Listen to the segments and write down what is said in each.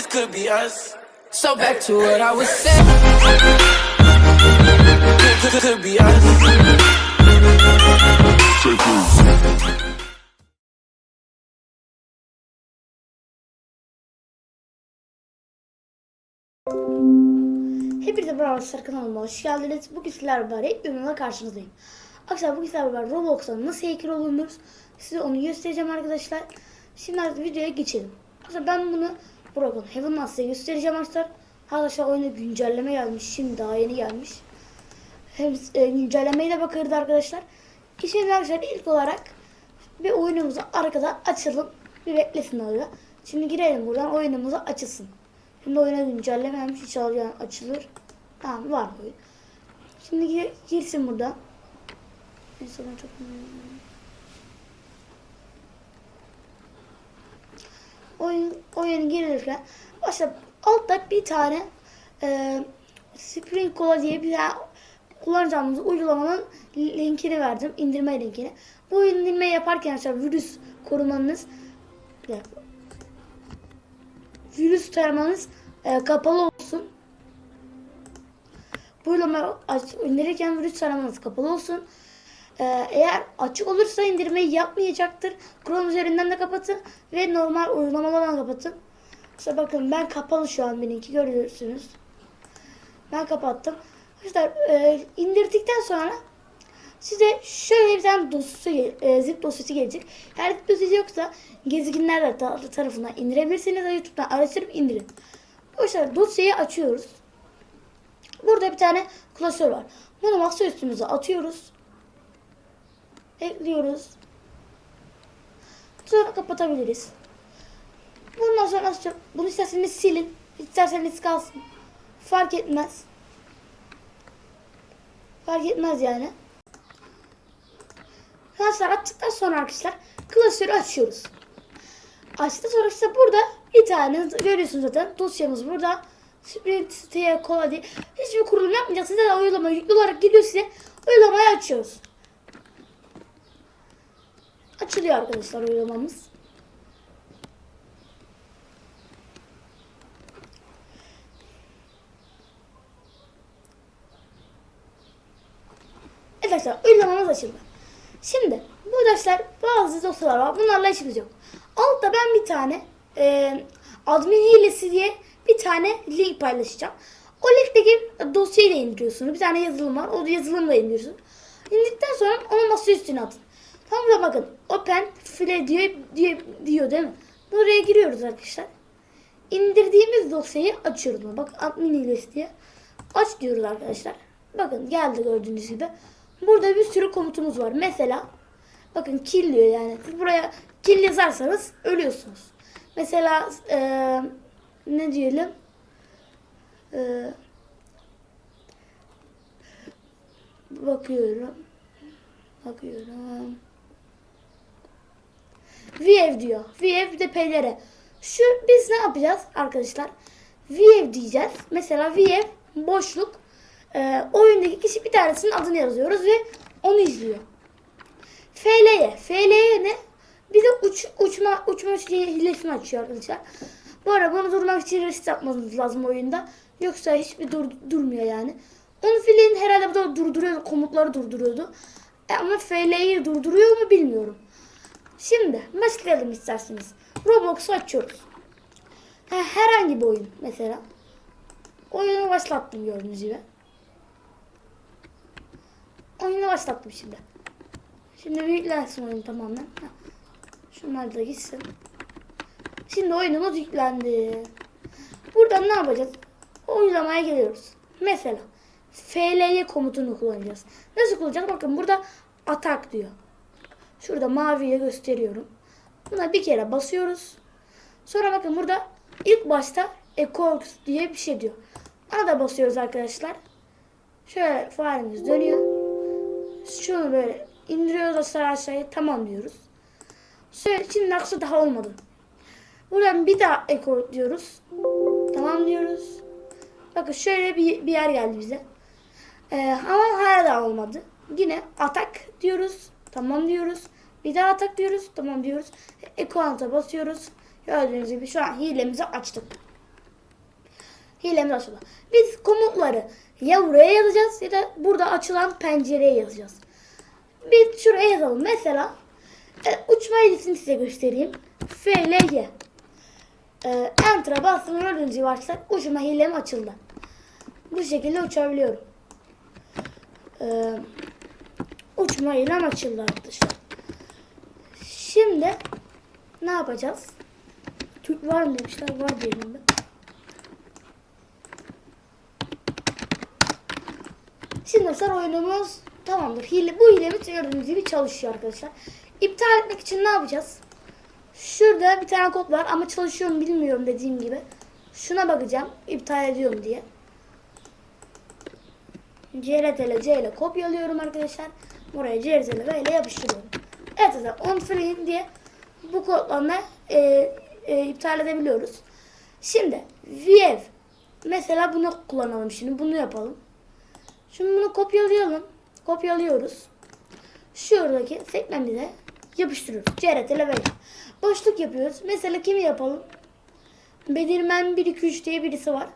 this could be us. So back to what I was saying. Could, could, could be us. Hepinize merhaba arkadaşlar kanalıma hoş geldiniz. Bugün sizlerle beraber ürünle karşınızdayım. Arkadaşlar bugün sizlerle beraber Roblox'ta nasıl heykel olunur size onu göstereceğim arkadaşlar. Şimdi artık videoya geçelim. Arkadaşlar ben bunu Broken Heaven'dan size göstereceğim arkadaşlar. Arkadaşlar oyuna güncelleme gelmiş. Şimdi daha yeni gelmiş. Hem e, güncellemeye de bakarız arkadaşlar. Şimdi arkadaşlar ilk olarak bir oyunumuzu arkada açalım. Bir beklesin orada. Şimdi girelim buradan oyunumuzu açılsın. Şimdi oyuna güncelleme gelmiş. İnşallah yani açılır. Tamam var oyun. Şimdi gir, girsin burada. En çok Oyun, oyun girilirken başta altta bir tane e, Spring Cola diye bir tane kullanacağımız uygulamanın linkini verdim. indirme linkini. Bu indirme yaparken arkadaşlar virüs korumanız virüs taramanız e, kapalı olsun. Bu uygulamayı aç- indirirken virüs taramanız kapalı olsun. E, eğer açık olursa indirmeyi yapmayacaktır. Chrome üzerinden de kapatın ve normal uygulamalardan kapatın. İşte bakın ben kapalı şu an benimki görüyorsunuz. Ben kapattım. Arkadaşlar e, indirdikten sonra size şöyle bir tane dosya, e, zip dosyası gelecek. Eğer zip dosyası yoksa gezginler tar- tarafından indirebilirsiniz. Ya YouTube'dan araştırıp indirin. Arkadaşlar dosyayı açıyoruz. Burada bir tane klasör var. Bunu masa üstümüze atıyoruz. Ekliyoruz. Sonra kapatabiliriz. Bundan sonra açacağım. Bunu isterseniz silin. isterseniz kalsın. Fark etmez. Fark etmez yani. Arkadaşlar açtıktan sonra arkadaşlar klasörü açıyoruz. Açtıktan sonra işte burada bir tane görüyorsunuz zaten dosyamız burada. Sprint siteye kola diye. Hiçbir kurulum yapmayacaksınız. Zaten uygulama yüklü olarak geliyor size. Uygulamayı açıyoruz. Açılıyor arkadaşlar uygulamamız. Arkadaşlar uygulamamız açıldı. Şimdi bu arkadaşlar bazı dosyalar var. Bunlarla işimiz yok. Altta ben bir tane e, admin hilesi diye bir tane link paylaşacağım. O linkteki dosyayı da indiriyorsunuz. Bir tane yazılım var. O yazılımı da indiriyorsunuz. İndirdikten sonra onu masa üstüne atın. Da bakın open file diyor, diyor, diyor değil mi? Buraya giriyoruz arkadaşlar. İndirdiğimiz dosyayı açıyoruz. Bak admin hilesi diye. Aç diyoruz arkadaşlar. Bakın geldi gördüğünüz gibi. Burada bir sürü komutumuz var. Mesela bakın kill diyor yani. Siz buraya kill yazarsanız ölüyorsunuz. Mesela eee, ne diyelim? Eee, bakıyorum. Bakıyorum. Viev diyor. Viev de peylere. Şu biz ne yapacağız arkadaşlar? Viev diyeceğiz. Mesela Viev boşluk e, oyundaki kişi bir tanesinin adını yazıyoruz ve onu izliyor. FL'ye. FL'ye ne? Bize uç, uçma uçma hilesini açıyor arkadaşlar. Bu arada bunu durmak için reset yapmanız lazım oyunda. Yoksa hiçbir dur, durmuyor yani. Onun filin herhalde bu da durduruyordu. Komutları durduruyordu. E, ama FL'yi durduruyor mu bilmiyorum. Şimdi başlayalım isterseniz. Roblox'u açıyoruz. Ha, herhangi bir oyun mesela. Oyunu başlattım gördüğünüz gibi. Oyunu başlattım şimdi. Şimdi büyüklensin oyun tamamen. Ha. Şunlar da gitsin. Şimdi oyunumuz yüklendi. Buradan ne yapacağız? Uygulamaya geliyoruz. Mesela FLY komutunu kullanacağız. Nasıl kullanacağız? Bakın burada atak diyor. Şurada maviye gösteriyorum. Buna bir kere basıyoruz. Sonra bakın burada ilk başta Ecox diye bir şey diyor. Ona da basıyoruz arkadaşlar. Şöyle faremiz dönüyor. Şunu böyle indiriyoruz aşağı aşağıya tamam diyoruz. Şöyle şimdi aksı daha olmadı. Buradan bir daha Eco diyoruz. Tamam diyoruz. Bakın şöyle bir, bir yer geldi bize. Ee, ama hala da olmadı. Yine atak diyoruz. Tamam diyoruz. Bir daha atak diyoruz. Tamam diyoruz. Ekranta basıyoruz. Gördüğünüz gibi şu an hilemizi açtık. hilemiz açıldı. Biz komutları ya buraya yazacağız ya da burada açılan pencereye yazacağız. Bir şuraya yazalım. Mesela e, uçma ilisini size göstereyim. FLY. E, Enter'a bastım gördüğünüz gibi arkadaşlar uçma hilem açıldı. Bu şekilde uçabiliyorum. E, uçma hilem açıldı arkadaşlar. Şimdi ne yapacağız? Türk var mı demişler. Var diyelim ben. Şimdi mesela oyunumuz tamamdır. Hile, bu hilemiz gördüğünüz gibi çalışıyor arkadaşlar. İptal etmek için ne yapacağız? Şurada bir tane kod var ama çalışıyor mu bilmiyorum dediğim gibi. Şuna bakacağım iptal ediyorum diye. CRTL C ile kopyalıyorum arkadaşlar. Buraya V ile yapıştırıyorum. Evet arkadaşlar on free diye bu kodlarla e, e, iptal edebiliyoruz. Şimdi VF mesela bunu kullanalım şimdi bunu yapalım. Şimdi bunu kopyalayalım. Kopyalıyoruz. Şuradaki sekmemize yapıştırıyoruz. CRTL V. Boşluk yapıyoruz. Mesela kimi yapalım? Bedirmen 1 2 3 diye birisi var.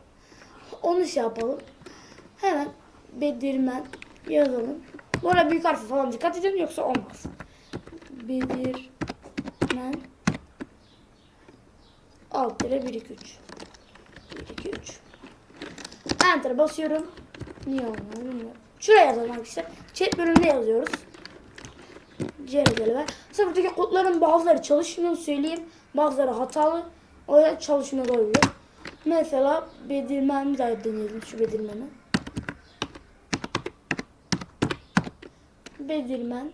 Onu şey yapalım. Hemen Bedirmen yazalım. Bu arada büyük harfi falan dikkat edin yoksa olmaz. Bedirmen alt lira 1 2 3 1 2 3 Enter basıyorum. Niye olmuyor bilmiyorum. Şuraya yazalım arkadaşlar. Chat bölümünde yazıyoruz. CRD'li ver. Mesela buradaki kodların bazıları çalışmıyor söyleyeyim. Bazıları hatalı. O çalışmıyor olabilir. Mesela Bedirmen bir daha deneyelim şu Bedirmen'i. Bedirmen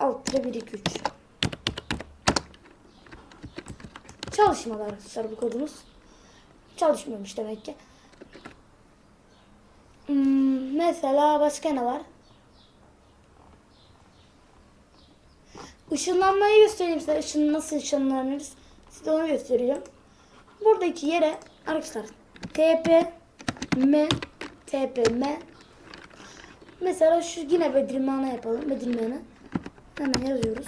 alt lira 1 2 3 Çalışmadı arkadaşlar bu kodumuz. Çalışmıyormuş demek ki. Hmm, mesela başka ne var? Işınlanmayı göstereyim size. Işın nasıl ışınlanırız? Size onu göstereceğim. Buradaki yere arkadaşlar TP M TP M Mesela şu yine Bedirman'a yapalım. Bedirman'a. Hemen yazıyoruz.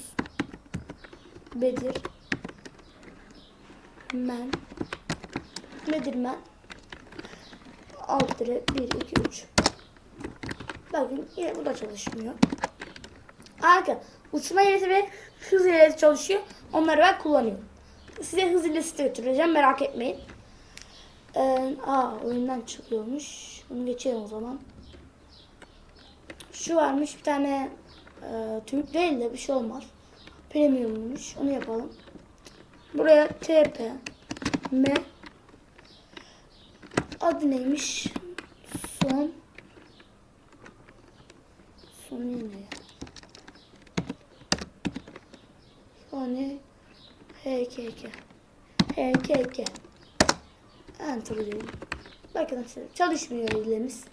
Bedir Men Bedirmen alt lira 1 2 3 Bakın yine bu da çalışmıyor. Arka uçma hilesi ve hız hilesi çalışıyor. Onları ben kullanıyorum. Size hız hilesi de götüreceğim merak etmeyin. Ee, aa oyundan çıkıyormuş. Bunu geçelim o zaman. Şu varmış bir tane e, Türk değil de bir şey olmaz. Premiummuş. Onu yapalım. Buraya TP M adı neymiş? Son son ne ya? Sony HKK HKK Enter diyorum. Bakın çalışmıyor hilemiz.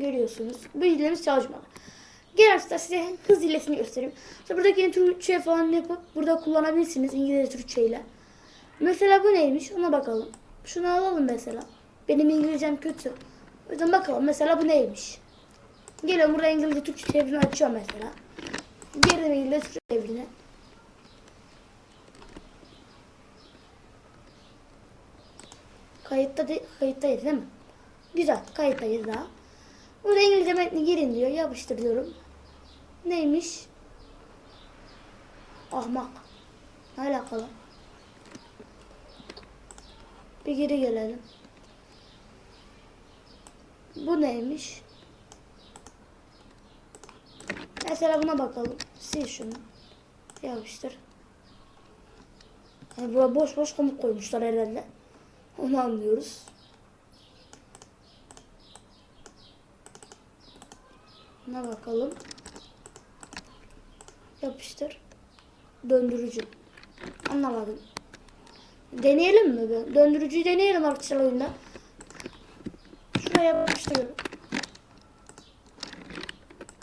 Görüyorsunuz. Bu hilemiz çalışmadı. Gel arkadaşlar size hız hilesini göstereyim. İşte buradaki Türkçe falan yapıp burada kullanabilirsiniz İngilizce Türkçe ile. Mesela bu neymiş ona bakalım. Şunu alalım mesela. Benim İngilizcem kötü. O yüzden bakalım mesela bu neymiş. Geliyorum burada İngilizce Türkçe çevirini açıyorum mesela. Girdim İngilizce Türkçe çevirini. Kayıtta de, kayıttayız değil mi? Güzel kayıttayız daha. Burada İngilizce metni girin diyor. Yapıştır diyorum. Neymiş? Ahmak. Ne alakalı? Bir geri gelelim. Bu neymiş? Mesela buna bakalım. Sil şunu. Yapıştır. Yani buraya boş boş komut koymuşlar herhalde. Onu anlıyoruz. Buna bakalım. Yapıştır. Döndürücü. Anlamadım. Deneyelim mi? be? Döndürücüyü deneyelim arkadaşlar oyunda. Şuraya yapıştırıyorum.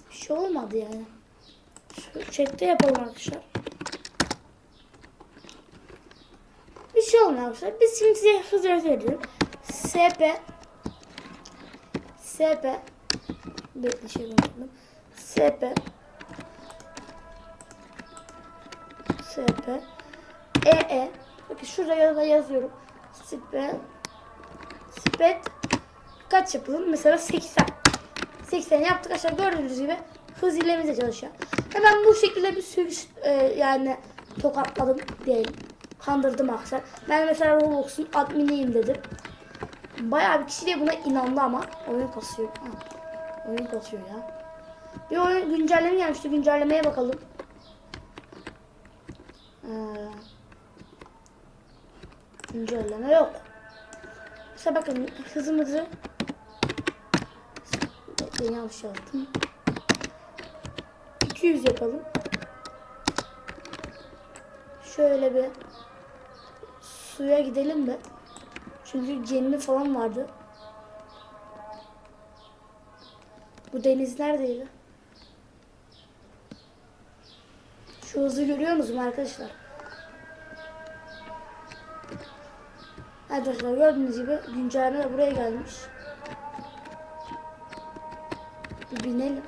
Bir şey olmadı yani. Çekte yapalım arkadaşlar. Bir şey olmuyor arkadaşlar. Biz şimdi size hızlı öğretelim. SP SP Bekle şey unuttum. SP SP EE Bakın şurada yazı yazıyorum. SP speed kaç yapalım? Mesela 80. 80 yaptık aşağı gördüğünüz gibi hız ilemizle çalışıyor. Hemen bu şekilde bir sürüş e, yani tokatladım diyelim. Kandırdım arkadaşlar. Ben mesela Roblox'un adminiyim dedim. Bayağı bir kişi de buna inandı ama oyun kasıyor. Oyun kasıyor ya. Bir oyun güncelleme gelmişti. Güncellemeye bakalım. Ee, güncelleme yok. Mesela bakın hızımızı ben yanlış yaptım. 200 yapalım. Şöyle bir suya gidelim mi? Çünkü gemi falan vardı. Bu deniz neredeydi? Şu hızı görüyor musunuz arkadaşlar? Arkadaşlar gördüğünüz gibi güncelleme de buraya gelmiş. Bir binelim.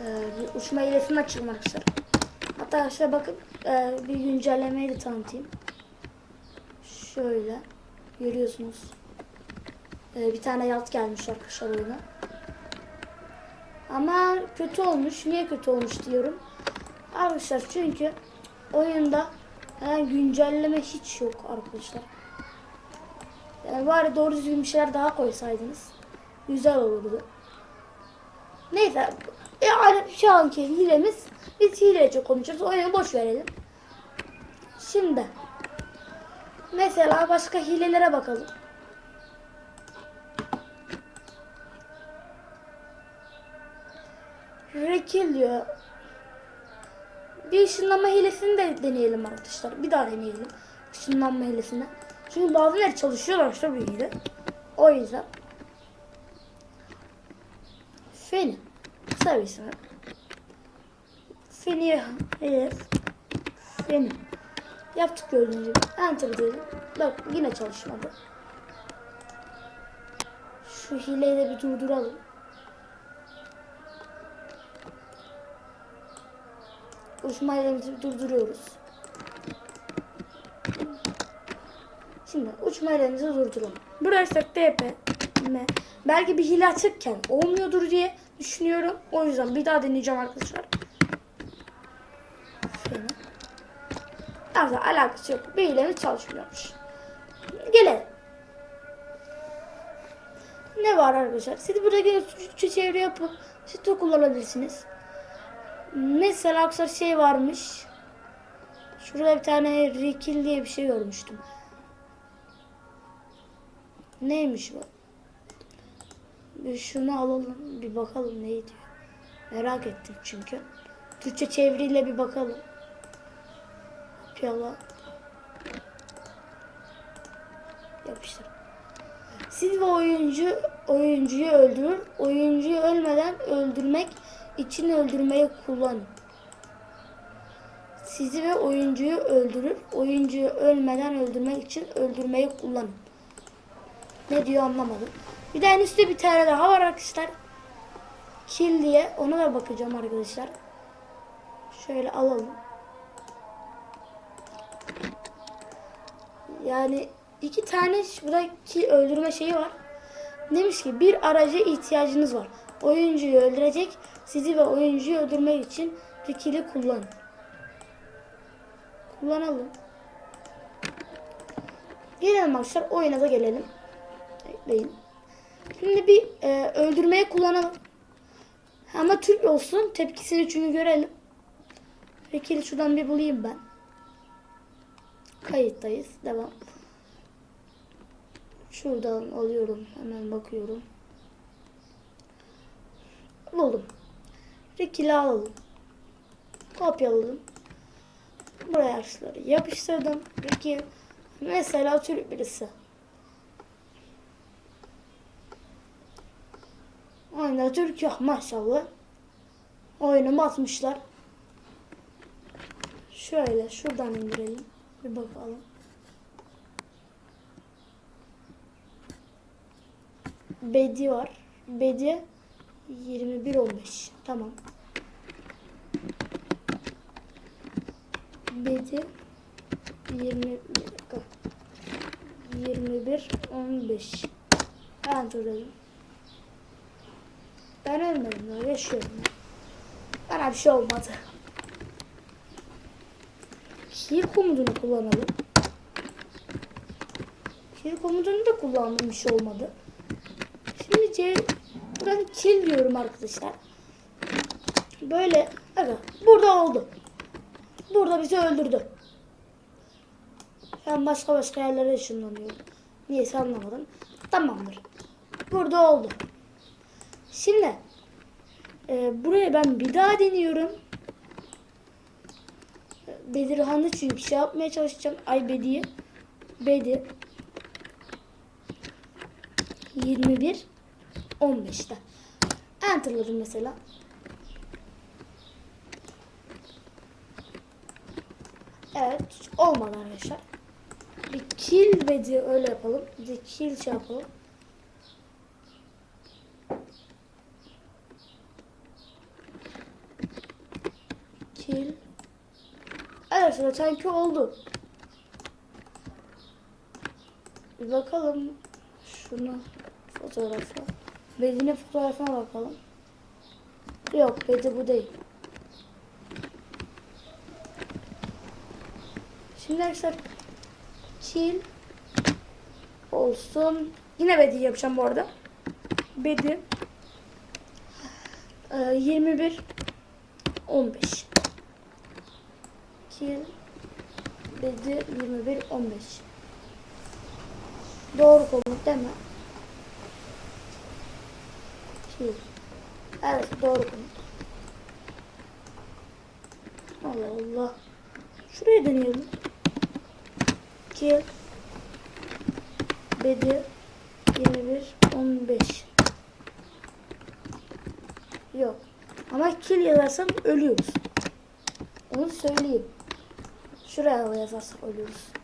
Ee, bir uçma hilesini açalım arkadaşlar. Hatta arkadaşlar bakın e, bir güncellemeyi de tanıtayım. Şöyle görüyorsunuz. Ee, bir tane yat gelmiş arkadaşlar oyuna. Ama kötü olmuş. Niye kötü olmuş diyorum. Arkadaşlar çünkü oyunda yani güncelleme hiç yok arkadaşlar. Yani bari doğru düzgün bir şeyler daha koysaydınız güzel olurdu. Neyse yani şu anki hilemiz biz hilece konuşacağız. Oyunu boş verelim. Şimdi mesela başka hilelere bakalım. Rekil diyor. Bir ışınlanma hilesini de deneyelim arkadaşlar. Bir daha deneyelim. Işınlanma hilesini. Çünkü bazıları çalışıyorlar işte bu. O yüzden. Feni. Kısa bir. Feni hedef. Feni. Yaptık gördüğünüz gibi. Enter diyelim. Bak yine çalışmadı. Şu hileyi de bir durduralım. Uçma durduruyoruz. Şimdi uçma hilemizi durduralım. Burası TP. M. Belki bir hile açıkken olmuyordur diye düşünüyorum. O yüzden bir daha deneyeceğim arkadaşlar. Şöyle. Aslında alakası yok. Bir hilemiz çalışmıyormuş. Gelelim. Ne var arkadaşlar? Siz burada Türkçe çeviri yapıp site kullanabilirsiniz. Mesela arkadaşlar şey varmış. Şurada bir tane Rikil diye bir şey görmüştüm. Neymiş bu? Bir şunu alalım. Bir bakalım ne diyor. Merak ettim çünkü. Türkçe çeviriyle bir bakalım. Piyala. Yapıştır. Siz ve oyuncu oyuncuyu öldürür. Oyuncuyu ölmeden öldürmek için öldürmeyi kullanın. Sizi ve oyuncuyu öldürür. Oyuncuyu ölmeden öldürmek için öldürmeyi kullanın. Ne diyor anlamadım. Bir de en üstte bir tane daha var arkadaşlar. Kill diye. Ona da bakacağım arkadaşlar. Şöyle alalım. Yani iki tane buradaki öldürme şeyi var. Demiş ki bir araca ihtiyacınız var. Oyuncuyu öldürecek. Sizi ve oyuncuyu öldürmek için Rikili kullanın. Kullanalım. Gelelim arkadaşlar oyuna da gelelim. Bekleyin. Şimdi bir e, öldürmeye kullanalım. Ama Türk olsun. Tepkisini çünkü görelim. Rikili şuradan bir bulayım ben. Kayıttayız. Devam. Şuradan alıyorum. Hemen bakıyorum. Buldum. Rikili alalım. Kopyaladım. Buraya harfleri yapıştırdım. Rikil. Mesela Türk birisi. Oyunda Türk yok maşallah. Oyunu basmışlar. Şöyle şuradan indirelim. Bir bakalım. Bedi var. Bedi 21-15. Tamam. Bedi 20 bir dakika. 21 15 Enter dedim. Ben ölmedim daha yaşıyorum. Bana bir şey olmadı. Heal komutunu kullanalım. Heal komutunu da kullandım bir şey olmadı. Şimdi C buradan kill diyorum arkadaşlar. Böyle aga burada oldu. Burada bizi öldürdü. Ben başka başka yerlere ışınlanıyorum. Niyeyse anlamadım. Tamamdır. Burada oldu. Şimdi e, buraya ben bir daha deniyorum. Bedirhan'ı çünkü şey yapmaya çalışacağım. Ay Bedi'yi. Bedi. 21 15'te. Enter'ladım mesela. Evet. Olmadı arkadaşlar. Bir kill Bedi öyle yapalım. Bir kill şey yapalım. Kill. Evet sanki oldu. Bir bakalım şunu fotoğrafa. Bedine fotoğrafına bakalım. Yok bedi bu değil. Şimdi arkadaşlar kill olsun. Yine bedi yapacağım bu arada. Bedi Ee, 21 15 kill bedi 21 15 Doğru komut değil mi? Kill. Evet doğru. Allah Allah. Şuraya deneyelim. Kill. Bedi 21 15 Yok. Ama kill yazarsam ölüyoruz. Onu söyleyeyim. Şuraya yazarsak ölüyoruz.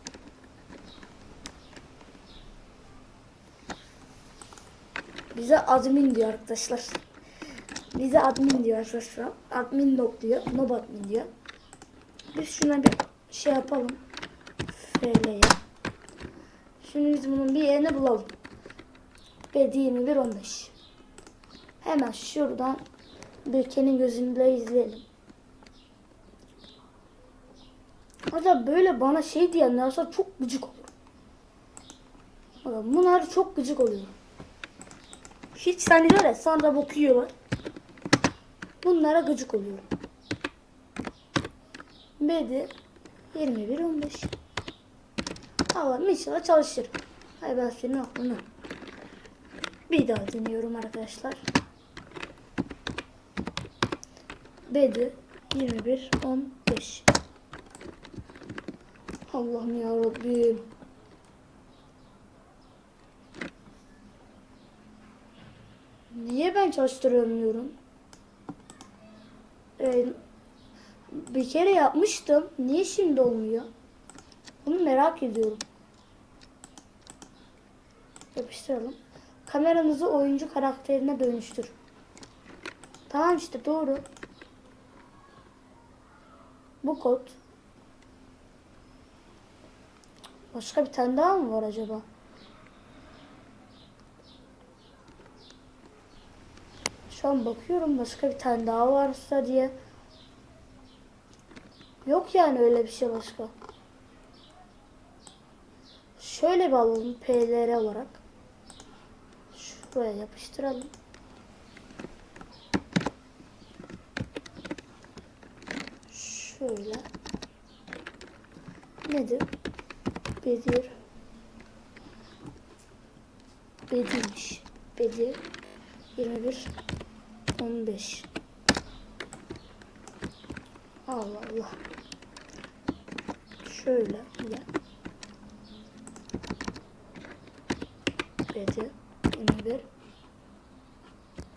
Bize admin diyor arkadaşlar. Bize admin diyor arkadaşlar. Admin nok diyor. Nob admin diyor. Biz şuna bir şey yapalım. FL'ye. Şimdi biz bunun bir yerini bulalım. BD 21 15. Hemen şuradan Berke'nin gözünde izleyelim. Hatta böyle bana şey diyenler çok gıcık. Bakın bunlar çok gıcık oluyor. Hiç sanıyor ya sonra bakıyorlar. Bunlara gıcık oluyorum. Bedi 21 15. Allah'ım inşallah çalışır. Hay ben senin aklına. Bir daha deniyorum arkadaşlar. Bedi 21 15. Allah'ım ya Rabbim. Niye ben çalıştıramıyorum? Ee, bir kere yapmıştım. Niye şimdi olmuyor? Bunu merak ediyorum. Yapıştıralım. Kameranızı oyuncu karakterine dönüştür. Tamam işte doğru. Bu kod. Başka bir tane daha mı var acaba? Şu an bakıyorum başka bir tane daha varsa diye. Yok yani öyle bir şey başka. Şöyle bir alalım PLR olarak. Şuraya yapıştıralım. Şöyle. Nedir? Bedir. Bedirmiş. Bedir. 21 15 Allah Allah. Şöyle bile. Bedir. 21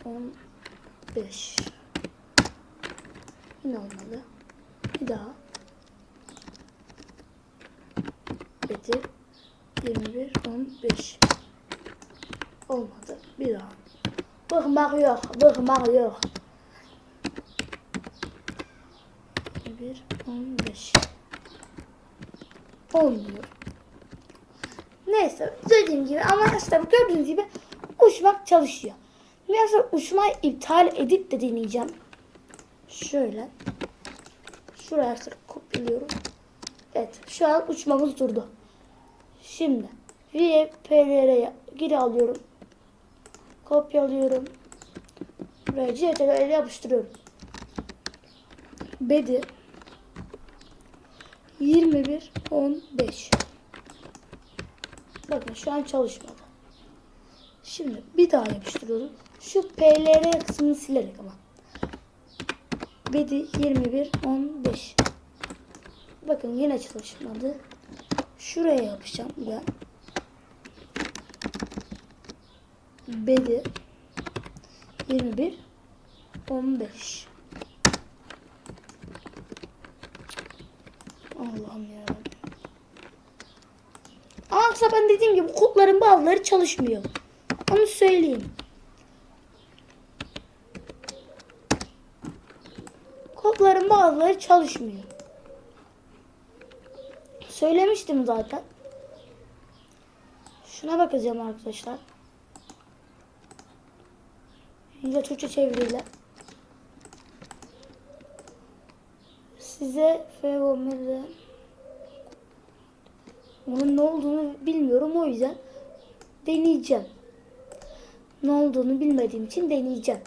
15 Yine olmalı. Bir daha. Bedir. 21 15 Olmadı. Bir daha. Bıkmak yok. Bıkmak yok. 21 15 Olmuyor. Neyse dediğim gibi ama arkadaşlar gördüğünüz gibi uçmak çalışıyor. Biraz uçmayı iptal edip de deneyeceğim. Şöyle. Şuraya arkadaşlar kopyalıyorum. Evet şu an uçmamız durdu. Şimdi VPR'ye geri alıyorum. Kopyalıyorum. Buraya CTRL'e yapıştırıyorum. Bedi 21 15 Bakın şu an çalışmadı. Şimdi bir daha yapıştırıyorum. Şu PLR kısmını silerek ama. Bedi 21 15 Bakın yine çalışmadı. Şuraya yapacağım ben. Bedi 21 15 Allah'ım ya. Ama ben dediğim gibi kodların bazıları çalışmıyor. Onu söyleyeyim. Kodların bazıları çalışmıyor. Söylemiştim zaten. Şuna bakacağım arkadaşlar. Yine Türkçe çeviriyle. Size Fegomede onun ne olduğunu bilmiyorum o yüzden deneyeceğim. Ne olduğunu bilmediğim için deneyeceğim.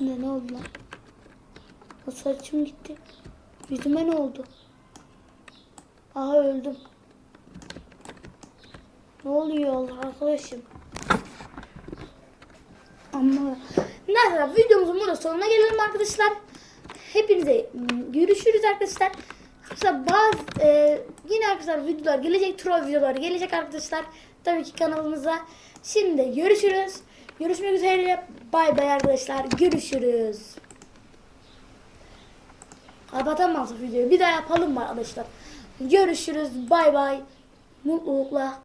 Ne ne oldu lan? O saçım gitti. Yüzüme ne oldu? Aha öldüm. Ne oluyor Allah arkadaşım? Ama neyse videomuzun burada sonuna gelelim arkadaşlar. Hepinize görüşürüz arkadaşlar. Arkadaşlar bazı e, yine arkadaşlar videolar gelecek troll videolar gelecek arkadaşlar. Tabii ki kanalımıza. Şimdi görüşürüz. Görüşmek üzere. Bay bay arkadaşlar. Görüşürüz. Kapatamaz videoyu. Bir daha yapalım mı arkadaşlar? Görüşürüz. Bay bay. Mutlulukla